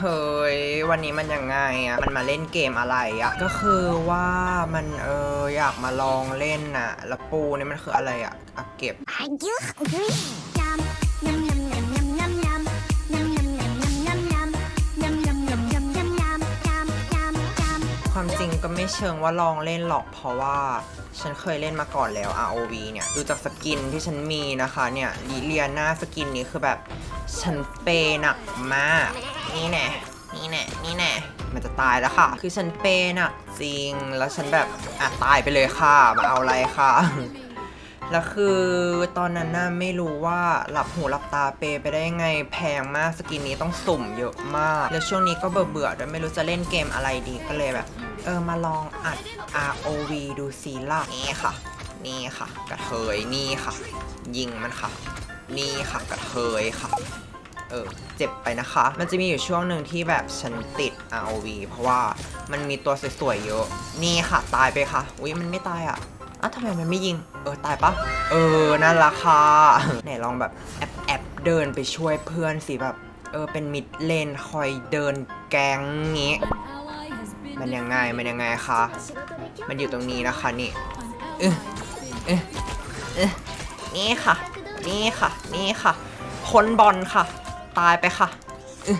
เฮ้ย วันนี้มันยังไงอะมันมาเล่นเกมอะไรอะก็คือว่ามันเอออยากมาลองเล่นน่ะ แล้วปูนี่มันคืออะไรอะอะเก็บ Are you hungry? ความจริงก็ไม่เชิงว่าลองเล่นหรอกเพราะว่าฉันเคยเล่นมาก่อนแล้ว ROV เนี่ยดูจากสกินที่ฉันมีนะคะเนี่ยลิเลียนาสกินนี้คือแบบฉันเปย์หนักมาก นี่แน่นี่แน่นี่แน่มันจะตายแล้วค่ะ คือฉันเปย์หนักจริงแล้วฉันแบบอะตายไปเลยค่ะมาเอาอะไรค่ะ แล้วคือตอนนั้นน่ะไม่รู้ว่าหลับหูหลับตาเปไปได้ไงแพงมากสกินนี้ต้องสุ่มเยอะมาก แล้วช่วงนี้ก็เบื่อเบื่อด้วยไม่รู้จะเล่นเกมอะไรดีก็เลยแบบ เออมาลองอัด ROV ดูซีล่ะนี่ค่ะ นี่ค่ะ กระเทยนี่ค่ะ ยิงมันค่ะ นี่ค่ะกระเทยค่ะเออเจ็บไปนะคะ มันจะมีอยู่ช่วงหนึ่งที่แบบฉันติด ROV เพราะว่ามันมีตัวสวยๆเยอะ นี่ค่ะ ตายไปค่ะ อุ้ยมันไม่ตายอะอ้าวทำไมมันไม่ยิง เออตายปะเออนั่นละค่ะไหนลองแบบแอบแอบเดินไปช่วยเพื่อนสิแบบเออเป็นมิดเลนคอยเดินแกงงี้ มันยังไงมันยังไงคะมันอยู่ตรงนี้นะคะนี่เออเออเออนี่ค่ะ นี่ค่ะ นี่ค่ะพ้นบอลค่ะ ตายไปค่ะเออ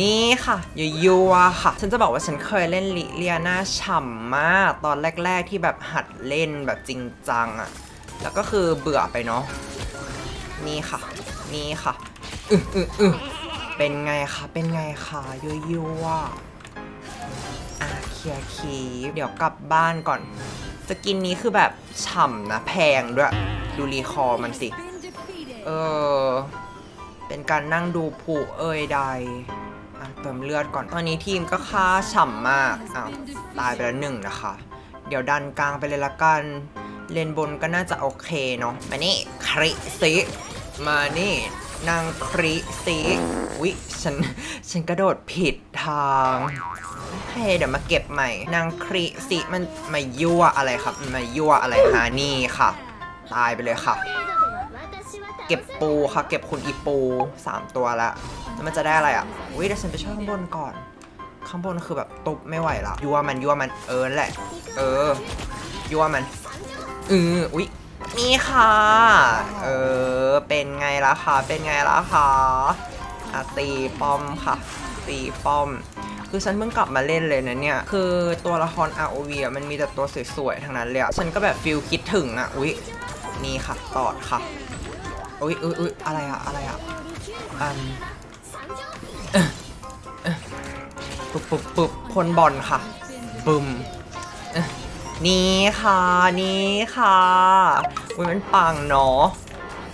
นี่ค่ะยัวๆค่ะ ฉันจะบอกว่าฉันเคยเล่นลิเลียนาฉ่ำมาก ตอนแรก ๆ ที่แบบหัดเล่นแบบจริงจังอะแล้วก็คือเบื่อไปเนาะ นี่ค่ะ นี่ค่ะอึอึอึเป็นไงคะเป็นไงคะยัวๆอะเคลียร์คีเดี๋ยวกลับบ้านก่อน สกินนี้คือแบบฉ่ำนะแพงด้วย ดูรีคอร์มันสิ เออ เป็นการนั่งดูผูเอ่ยใด เติมเลือดก่อนตอนนี้ทีมก็ค่าฉ่ำมากอ้าวตายไปแล้วหนึ่งนะคะ เดี๋ยวดันกลางไปเลยละกัน เลนบนก็น่าจะโอเคเนาะมานี่คริสิมานี่นางคริสิวิฉันฉันกระโดดผิดทางโอเคเดี๋ยวมาเก็บใหม่ นางคริสิมันมายั่วอะไรครับ มายั่วอะไรฮะนี่ค่ะ ตายไปเลยค่ะ เก็บปูค่ะ เก็บคุณอีปูสามตัวละแล้วมันจะได้อะไรอะอุ้ยเดี๋ยวฉันไปช่วยข้างบนก่อน ข้างบนคือแบบตบไม่ไหวละยัวมันยัวมันเออแหละ เออยัวมันเอออุ้ยนี่ค่ะ เออ เป็นไงล่ะคะ เป็นไงล่ะคะอะตีป้อมค่ะ ตีป้อม คือฉันเพิ่งกลับมาเล่นเลยนะเนี่ย คือตัวละคร ROV อะมันมีแต่ตัวสวยๆ ทั้งนั้นเลยอะฉันก็แบบฟิลคิดถึงอะ อุ๊ย นี่ค่ะ ตอดค่ะ อุ๊ยอุ๊ยอุ๊ยอะไรอะอะไรอะอืมปุ๊บปุ๊บปุ๊บพ่นบอลค่ะบึมนี่ค่ะ นี่ค่ะอุ๊ยมันปังเนาะ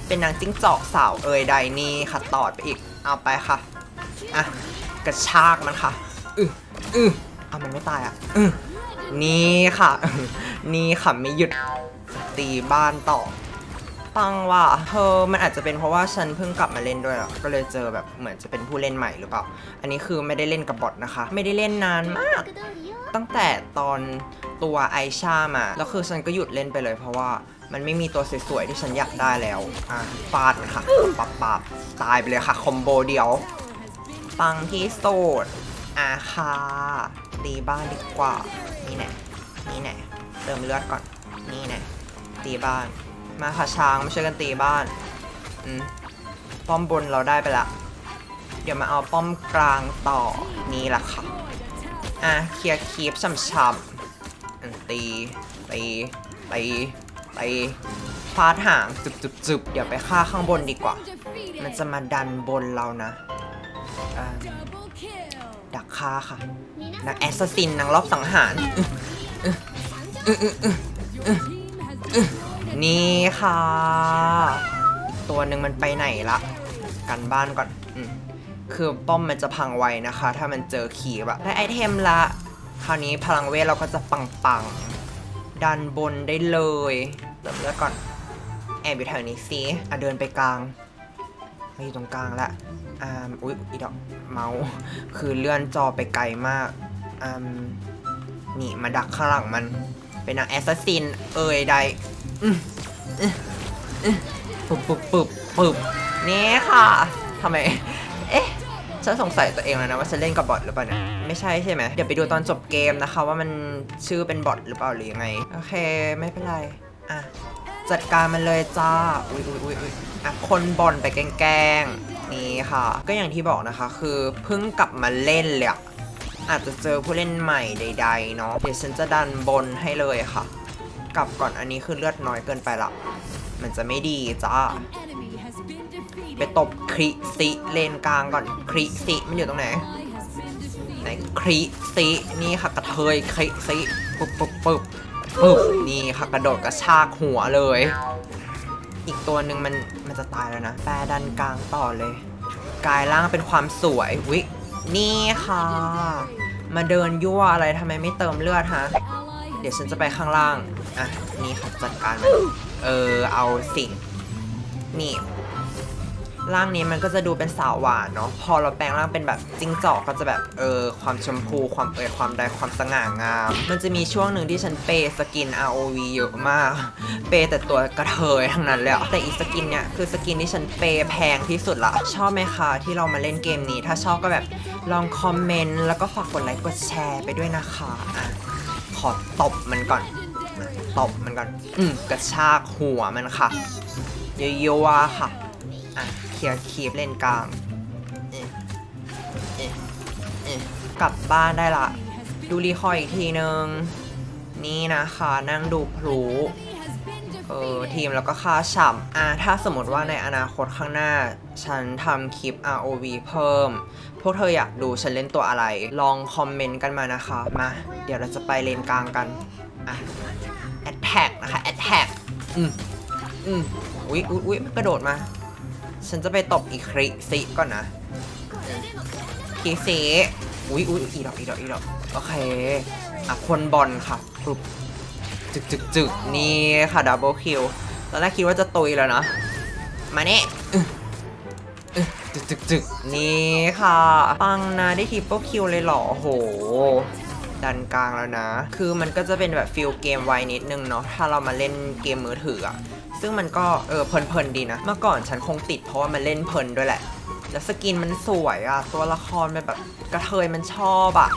เป็นนางจิ้งจอกสาวเอ่ยใดนี่ค่ะตอดไปอีกเอาไปค่ะอะกระชากมันค่ะอืออือเอามันไม่ตายอะอือนี่ค่ะ นี่ค่ะไม่หยุดตีบ้านต่อ ปังว่ะเธอมันอาจจะเป็นเพราะว่าฉันเพิ่งกลับมาเล่นด้วยก็เลยเจอแบบเหมือนจะเป็นผู้เล่นใหม่หรือเปล่า อันนี้คือไม่ได้เล่นกับบอทนะคะ ไม่ได้เล่นนานมาก ตั้งแต่ตอนตัวไอชามาแล้วคือฉันก็หยุดเล่นไปเลยเพราะว่ามันไม่มีตัวสวยๆที่ฉันอยากได้แล้วอะฟาดค่ะปับปับตายไปเลยค่ะคอมโบเดียวปังที่สุดอาคาตีบ้านดีกว่า นี่แน่นี่แน่เติมเลือดก่อน นี่แน่ตีบ้าน มาค่ะช้างมาช่วยกันตีบ้าน อืม ป้อมบนเราได้ไปละ เดี๋ยวมาเอาป้อมกลางต่อนี่แหละค่ะ อะเคลียร์คีปช่ำๆตีตีตีตีฟาดหางจุบจุบจุบเดี๋ยวไปฆ่าข้างบนดีกว่า มันจะมาดันบนเรานะดักฆ่าค่ะนางแอสซัสซินนางรอบสังหาร นี่ค่ะ อีกตัวหนึ่งมันไปไหนละ กันบ้านก่อนอคือป้อมมันจะพังไวนะคะ ถ้ามันเจอขีบอะได้ไอเทมละ คราวนี้พลังเวทเราก็จะปังๆดันบนได้เลยเติมเลือดก่อน แอบอยู่แถวนี้สิอะเดินไปกลางมาอยู่ตรงกลางละอ่าอุ๊ยอีดอกเมาส์คือเลื่อนจอไปไกลมากอ่านี่มาดักข้างหลังมันเป็นนางแอสซัสซิน เอ่ยใดอืมอื้ออื้อ ปุบปุบปุบปุบนี่ค่ะทำไม เอ๊ะ ฉันสงสัยตัวเองแล้วนะว่าฉันเล่นกับบอทหรือเปล่าเนี่ย ไม่ใช่ใช่ไหม เดี๋ยวไปดูตอนจบเกมนะคะ ว่ามันชื่อเป็นบอทหรือเปล่าหรือยังไง โอเค ไม่เป็นไร อะ จัดการมันเลยจ้า อุ้ยอุ้ยอุ้ยอุ้ยอะ คนบอลไปแกล้งๆนี่ค่ะ ก็อย่างที่บอกนะคะ คือเพิ่งกลับมาเล่นเลยอะอาจจะเจอผู้เล่นใหม่ใดๆเนาะ เดี๋ยวฉันจะดันบนให้เลยค่ะ กลับก่อนอันนี้คือเลือดน้อยเกินไปละ มันจะไม่ดีจ้า enemy has been defeated. ไปตบคริสิเลนกลางก่อนคริสิมันอยู่ตรงไหน Ally has been defeated. ไหนคริสินี่ค่ะกระเทยคริสิปุ๊บปุ๊บปุ๊บปุ๊บนี่ค่ะกระโดดกระชากหัวเลย อีกตัวหนึ่งมันมันจะตายแล้วนะแปรดันกลางต่อเลยกลายร่างเป็นความสวยวินี่ค่ะ มาเดินยั่วอะไรทำไมไม่เติมเลือดฮะ Ally เดี๋ยวฉันจะไปข้างล่าง อะ นี่ค่ะจัดการมันเออ เอาสินี่ ร่างนี้มันก็จะดูเป็นสาวหวานเนาะ พอเราแปลงร่างเป็นแบบจิ้งจอกก็จะแบบ เออ ความชมพู ความเอยความใดความสง่างาม มันจะมีช่วงหนึ่งที่ฉันเปย์สกิน ROV เยอะมาก เปย์แต่ตัวกระเทยทั้งนั้นเลยอะแต่อีสกินเนี่ยคือสกินที่ฉันเปย์แพงที่สุดละ ชอบไหมคะที่เรามาเล่นเกมนี้ ถ้าชอบก็แบบลองคอมเมนต์แล้วก็ฝากกดไลค์กดแชร์ไปด้วยนะคะอะ อตบมันก่อน ตบมันก่อน อืมกระชากหัวมันค่ะ เยอะๆค่ะ อะ เคลียร์คีบเล่นกลางเอ๊ะเอ๊ะเอ๊ะกลับบ้านได้ละ ดูรีคอยอีกทีนึง นี่นะคะ นั่งดูพลุ has been เออทีมแล้วก็ค่าฉ่ำอะถ้าสมมติว่าในอนาคตข้างหน้า ฉันทำคลิป ROV เพิ่ม พวกเธออยากดูฉันเล่นตัวอะไร ลองคอมเมนต์กันมานะคะ มา เดี๋ยวเราจะไปเลนกลางกัน อะแอดแท็กนะคะแอดแท็กอืมอืมอุ๊ยอุ๊ยอุ๊ยกระโดดมา ฉันจะไปตบอีคริซิก่อนนะคริซิอุ๊ยอุ๊ยอีดอกอีดอกอีดอกโอเค อะคนบอลค่ะกรุบ จึกจึกจึกนี่ค่ะดับเบิลคิวตอนแรกคิดว่าจะตุยแล้วนะ มาเนี่ยจึกจึกจึกนี่ค่ะ ปังนะได้ทริปเปิลคิวเลยเหรอโห ดันกลางแล้วนะ คือมันก็จะเป็นแบบฟิลเกมไวนิดนึงเนาะถ้าเรามาเล่นเกมมือถืออะซึ่งมันก็เออเพลินๆดีนะ เมื่อก่อนฉันคงติดเพราะว่ามันเล่นเพลินด้วยแหละ แล้วสกินมันสวยอะตัวละครมันแบบกระเทยมันชอบอะ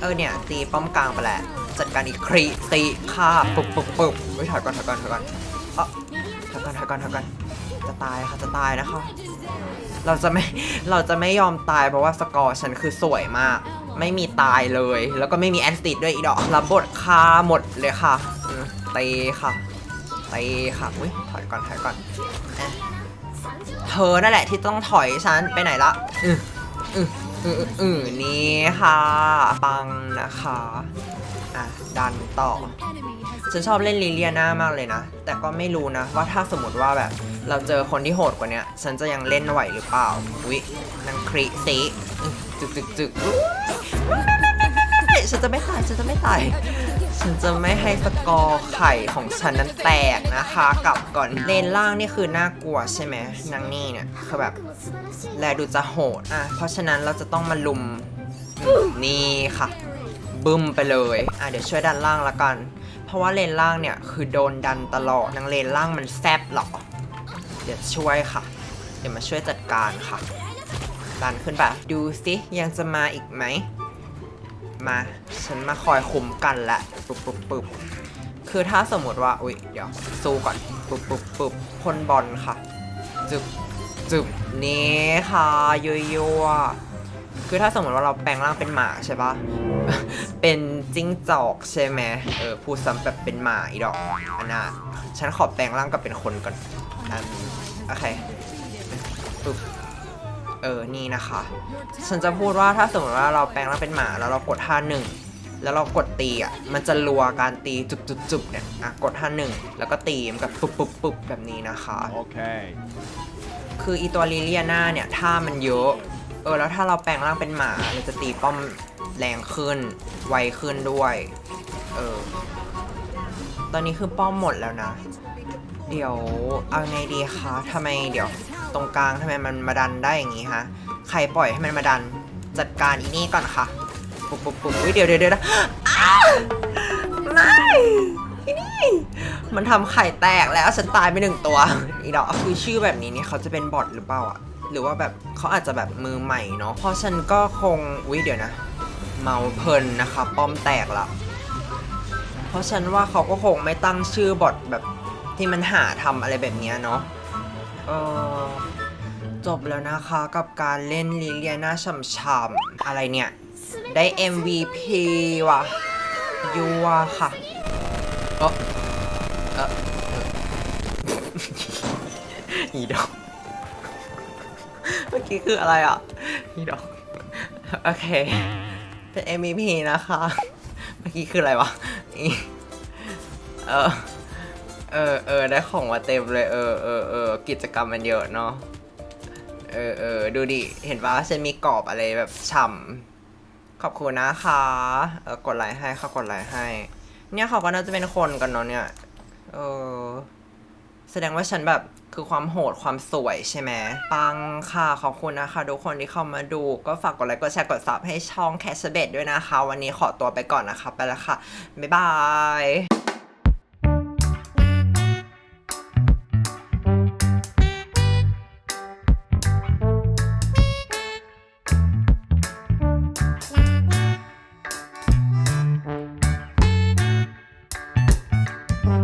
เออเนี่ยตีป้อมกลางไปแหละ จัดการอีกครีตีฆ่าปุ๊บปุ๊บปุ๊บเฮ้ยถอยก่อนถอยก่อนถอยก่อนเออถอยก่อนถอยก่อนถอยก่อนจะตายค่ะจะตายนะคะเราจะไม่เราจะไม่ยอมตายเพราะว่าสกอร์ฉันคือสวยมาก ไม่มีตายเลย แล้วก็ไม่มีแอนสติดด้วยอีดอกรับบทฆ่าหมดเลยค่ะอืมตีค่ะตีค่ะอุ้ยถอยก่อนถอยก่อนเอ๊ะเธอนั่นแหละที่ต้องถอยฉันไปไหนละอืออืออืออืออือนี่ค่ะ ปังนะคะ อะดันต่อ ฉันชอบเล่นลิเลียนามากเลยนะ แต่ก็ไม่รู้นะ ว่าถ้าสมมติว่าแบบ เราเจอคนที่โหดกว่านี้ฉันจะยังเล่นไหวหรือเปล่าอุ๊ยนางคริสิจึกจึกจึกฉันจะไม่ตาย ฉันจะไม่ตาย ฉันจะไม่ให้สกอร์ไข่ของฉันนั้นแตกนะคะกลับก่อนเลนล่างนี่คือน่ากลัวใช่ไหมนางนี่เนี่ยคือแบบแลดูจะโหดอะเพราะฉะนั้นเราจะต้องมาลุมนี่ค่ะ บึ้มไปเลย อะเดี๋ยวช่วยดันล่างละกัน เพราะว่าเลนล่างเนี่ยคือโดนดันตลอดนางเลนล่างมันแซบหรอ เดี๋ยวช่วยค่ะ เดี๋ยวมาช่วยจัดการค่ะดันขึ้นไปดูสิยังจะมาอีกไหม มา ฉันมาคอยคุมกันแหละปุ๊บปุ๊บปุ๊บคือถ้าสมมติว่า อุ๊ย เดี๋ยวสู้ก่อนปุ๊บปุ๊บปุ๊บพ่นบอลค่ะ จึบจึบนี่ค่ะยัวยัวๆ คือถ้าสมมติว่าเราแปลงร่างเป็นหมาใช่ปะเป็นจิ้งจอกใช่ไหมเออพูดซ้ำแบบเป็นหมาอีดอกอันน่ะฉันขอแปลงร่างกับเป็นคนก่อนอะโอเคปุ๊บเออนี่นะคะ ฉันจะพูดว่าถ้าสมมติว่าเราแปลงร่างเป็นหมาแล้วเรากดท่าหนึ่งแล้วเรากดตีอะ มันจะรัวการตีจุบจุบจุบเนี่ย อะ กดท่าหนึ่ง แล้วก็ตีมันกับปุ๊บปุ๊บปุ๊บแบบนี้นะคะ Okay. คืออีตัวลิเลียนาเนี่ยท่ามันเยอะเออแล้วถ้าเราแปลงร่างเป็นหมาเราจะตีป้อมแรงขึ้น ไวขึ้นด้วย เออ ตอนนี้คือป้อมหมดแล้วนะ เดี๋ยวเอาไงดีคะทำไมเดี๋ยวตรงกลางทำไมมันมาดันได้อย่างงี้ฮะ ใครปล่อยให้มันมาดัน จัดการอีนี่ก่อนค่ะ ปุ๊บปุ๊บปุ๊บอุ๊ยเดี๋ยวเดี๋ยวเดี๋ยวนะไม่อีนี่มันทำไข่แตกแล้วฉันตายไปหนึ่งตัว อีดอกคือชื่อแบบนี้นี่เขาจะเป็นบอทหรือเปล่าอะ หรือว่าแบบเขาอาจจะแบบมือใหม่เนาะเพราะฉันก็คงอุ๊ยเดี๋ยวนะ เมาเพลินนะคะป้อมแตกละเพราะฉันว่าเขาก็คงไม่ตั้งชื่อบทแบบที่มันหาทำอะไรแบบนี้เนาะเออจบแล้วนะคะกับการเล่นลิเลียนาช่ำๆอะไรเนี่ย ได้ MVP ว่ะยัวค่ะเออเออเอออีดอก เมื่อกี้คืออะไรอะอีดอกโอเค เป็น MVP นะคะ เมื่อกี้คืออะไรวะเออเออเออได้ของมาเต็มเลย เออเออเออกิจกรรมมันเยอะเนาะเออเออดูดิ เห็นปะฉันมีกรอบอะไรแบบฉ่ำขอบคุณนะคะเออกดไลค์ให้ค่ะกดไลค์ให้ เนี่ยเขาก็น่าจะเป็นคนกันเนาะเนี่ยเออแสดงว่าฉันแบบ คือความโหดความสวยใช่ไหมปังค่ะ ขอบคุณนะคะ ทุกคนที่เข้ามาดู ก็ฝากกดไลค์กดแชร์กดซับให้ช่องแคชเบดด้วยนะคะ วันนี้ขอตัวไปก่อนนะคะ ไปแล้วค่ะ บ๊ายบาย